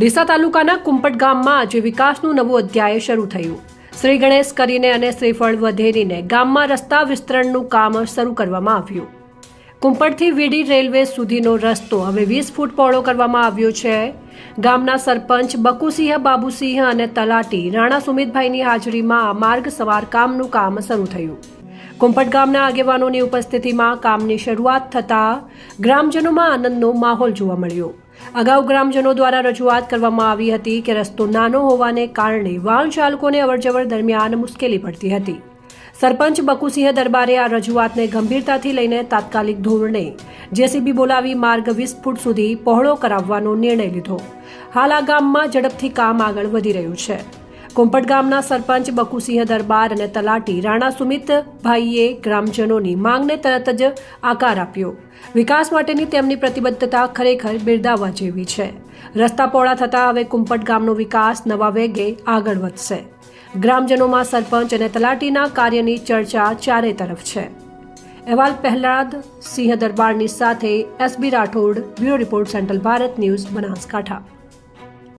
ડીસા તાલુકાના કુંપટ ગામમાં આજે વિકાસનું નવું અધ્યાય શરૂ થયું. શ્રી ગણેશ કરીને અને શ્રીફળ વધેરીને ગામમાં રસ્તા વિસ્તરણનું કામ શરૂ કરવામાં આવ્યું. કુંપટથી વીડી રેલવે સુધીનો રસ્તો હવે વીસ ફૂટ પહોળો કરવામાં આવ્યો છે. ગામના સરપંચ બકુસિંહ, બાબુસિંહ અને તલાટી રાણા સુમિતભાઈની હાજરીમાં માર્ગ સવાર કામનું કામ શરૂ થયું. કુંપટ ગામના આગેવાનોની ઉપસ્થિતિમાં કામની શરૂઆત થતાં ગ્રામજનોમાં આનંદનો માહોલ જોવા મળ્યો. અગાઉ ગ્રામજનો દ્વારા રજૂઆત કરવામાં આવી હતી કે રસ્તો નાનો હોવાને કારણે વાહન ચાલકોને અવરજવર દરમિયાન મુશ્કેલી પડતી હતી. સરપંચ બકુસિંહ દરબારે આ રજૂઆતને ગંભીરતાથી લઈને તાત્કાલિક ધોરણે જેસીબી બોલાવી માર્ગ વીસ ફૂટ સુધી પહોળો કરાવવાનો નિર્ણય લીધો. હાલ આ ગામમાં ઝડપથી કામ આગળ વધી રહ્યું છે. કોંપટ ગામના સરપંચ બકુસિંહ દરબાર અને તલાટી રાણા સુમિતભાઈએ ગ્રામજનોની માંગને તરત જ આકાર આપ્યો. વિકાસ માટેની તેમની પ્રતિબદ્ધતા ખરેખર બિરદાવવા જેવી છે. રસ્તા પહોળા થતાં હવે કુંપટ ગામનો વિકાસ નવા વેગે આગળ વધશે. ગ્રામજનોમાં સરપંચ અને તલાટીના કાર્યની ચર્ચા ચારે તરફ છે. અહેવાલ પહેલાદ સિંહ દરબારની સાથે S B Rathod, bureau report central Bharat news Banaskantha.